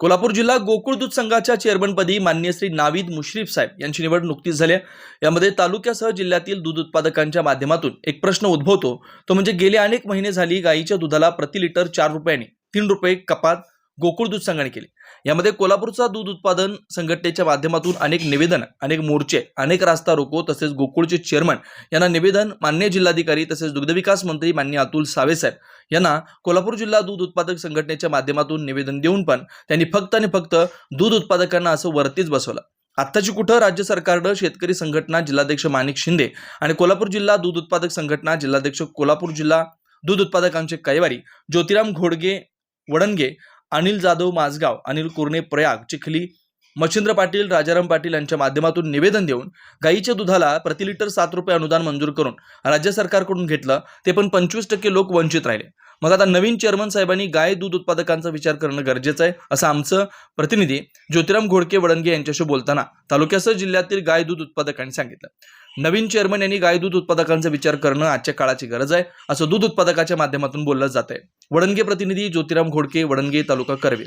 कोल्हापूर जिल्हा गोकुळ दूध संघाच्या चेअरमनपदी मान्य श्री नावीद मुश्रीफ साहेब यांची निवड नुकतीच झाली आहे. यामध्ये तालुक्यासह जिल्ह्यातील दूध उत्पादकांच्या माध्यमातून एक प्रश्न उद्भवतो तो म्हणजे गेले अनेक महिने झाली गायीच्या दुधाला प्रति लिटर चार रुपयांनी तीन रुपये कपात गोकुळ दूध संघाने केली. यामध्ये कोल्हापूरचा दूध उत्पादन संघटनेच्या माध्यमातून अनेक निवेदन अनेक मोर्चे अनेक रास्ता रोको तसेच गोकुळचे चेअरमन यांना निवेदन मान्य जिल्हाधिकारी तसेच दुग्धविकास मंत्री मान्य अतुल सावेसाहेब यांना कोल्हापूर जिल्हा दूध उत्पादक संघटनेच्या माध्यमातून निवेदन देऊन पण त्यांनी फक्त आणि फक्त दूध उत्पादकांना असं वरतीच बसवलं. आत्ताची कुठं राज्य सरकारनं शेतकरी संघटना जिल्हाध्यक्ष माणिक शिंदे आणि कोल्हापूर जिल्हा दूध उत्पादक संघटना जिल्हाध्यक्ष कोल्हापूर जिल्हा दूध उत्पादकांचे कैवारी ज्योतिराम घोडगे वडणगे अनिल जाधव माझगाव अनिल कुर्णे प्रयाग चिखली मच्छिंद्र पाटील राजाराम पाटील यांच्या माध्यमातून निवेदन देऊन गायीच्या दुधाला प्रति लिटर सात रुपये अनुदान मंजूर करून राज्य सरकारकडून घेतलं. ते पण पंचवीस टक्के लोक वंचित राहिले. मग आता नवीन चेअरमन साहेबांनी गाय दूध उत्पादकांचा विचार करणं गरजेचं आहे असं आमचं प्रतिनिधी ज्योतिराम घोडके वडंगे यांच्याशी बोलताना तालुक्यासह जिल्ह्यातील गाय दूध उत्पादकांनी सांगितलं. नवीन चेअरमन यांनी गाय दूध उत्पादकांचा विचार करणं आजच्या काळाची गरज आहे असं दूध उत्पादकाच्या माध्यमातून बोललं जात आहे वडंगे प्रतिनिधी ज्योतिराम घोडके वडंगे तालुका करवे